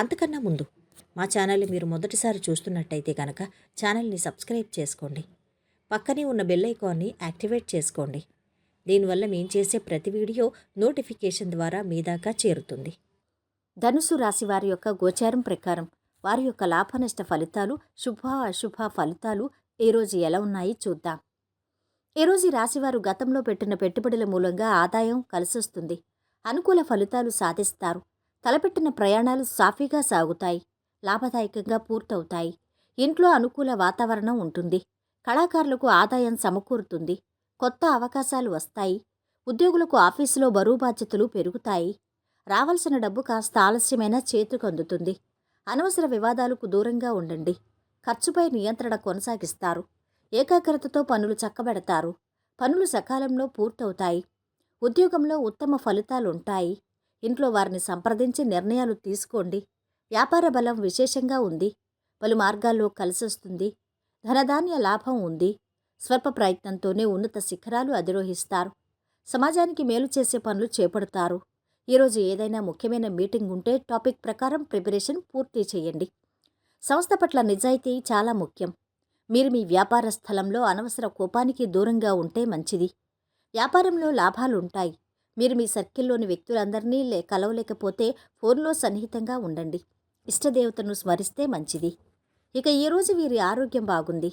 అంతకన్నా ముందు మా ఛానల్ని మీరు మొదటిసారి చూస్తున్నట్టయితే కనుక ఛానల్ని సబ్స్క్రైబ్ చేసుకోండి. పక్కనే ఉన్న బెల్ ఐకాన్ని యాక్టివేట్ చేసుకోండి. దీనివల్ల మేము చేసే ప్రతి వీడియో నోటిఫికేషన్ ద్వారా మీ దాకా చేరుతుంది. ధనుసు రాశి వారి యొక్క గోచారం ప్రకారం వారి యొక్క లాభనష్ట ఫలితాలు శుభ అశుభ ఫలితాలు ఈరోజు రోజు ఎలా ఉన్నాయి చూద్దాం. ఈరోజు రాశివారు గతంలో పెట్టిన పెట్టుబడుల మూలంగా ఆదాయం కలిసొస్తుంది. అనుకూల ఫలితాలు సాధిస్తారు. తలపెట్టిన ప్రయాణాలు సాఫీగా సాగుతాయి లాభదాయకంగా పూర్తవుతాయి. ఇంట్లో అనుకూల వాతావరణం ఉంటుంది. కళాకారులకు ఆదాయం సమకూరుతుంది. కొత్త అవకాశాలు వస్తాయి. ఉద్యోగులకు ఆఫీసులో బరువు బాధ్యతలు పెరుగుతాయి. రావాల్సిన డబ్బు కాస్త ఆలస్యమైన చేతికి అందుతుంది. అనవసర వివాదాలకు దూరంగా ఉండండి. ఖర్చుపై నియంత్రణ కొనసాగిస్తారు. ఏకాగ్రతతో పనులు చక్కబెడతారు. పనులు సకాలంలో పూర్తవుతాయి. ఉద్యోగంలో ఉత్తమ ఫలితాలుంటాయి. ఇంట్లో వారిని సంప్రదించి నిర్ణయాలు తీసుకోండి. వ్యాపార బలం విశేషంగా ఉంది. పలు మార్గాల్లో కలిసొస్తుంది. ధనధాన్య లాభం ఉంది. స్వల్ప ప్రయత్నంతోనే ఉన్నత శిఖరాలు అధిరోహిస్తారు. సమాజానికి మేలు చేసే పనులు చేపడతారు. ఈరోజు ఏదైనా ముఖ్యమైన మీటింగ్ ఉంటే టాపిక్ ప్రకారం ప్రిపరేషన్ పూర్తి చేయండి. సంస్థ పట్ల నిజాయితీ చాలా ముఖ్యం. మీరు మీ వ్యాపార స్థలంలో అనవసర కోపానికి దూరంగా ఉంటే మంచిది. వ్యాపారంలో లాభాలుంటాయి. మీరు మీ సర్కిల్లోని వ్యక్తులందరినీ లే కలవలేకపోతే ఫోన్లో సన్నిహితంగా ఉండండి. ఇష్టదేవతను స్మరిస్తే మంచిది. ఇక ఈరోజు వీరి ఆరోగ్యం బాగుంది.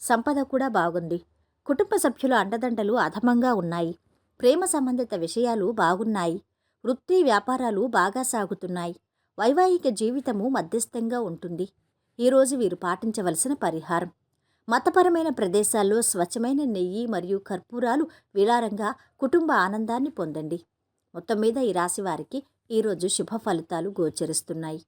సంపద కూడా బాగుంది. కుటుంబ సభ్యుల అండదండలు అధమంగా ఉన్నాయి. ప్రేమ సంబంధిత విషయాలు బాగున్నాయి. వృత్తి వ్యాపారాలు బాగా సాగుతున్నాయి. వైవాహిక జీవితము మధ్యస్థంగా ఉంటుంది. ఈరోజు వీరు పాటించవలసిన పరిహారం. మతపరమైన ప్రదేశాల్లో స్వచ్ఛమైన నెయ్యి మరియు కర్పూరాలు విలారంగా కుటుంబ ఆనందాన్ని పొందండి. మొత్తం మీద ఈ రాశి వారికి ఈరోజు శుభ ఫలితాలు గోచరిస్తున్నాయి.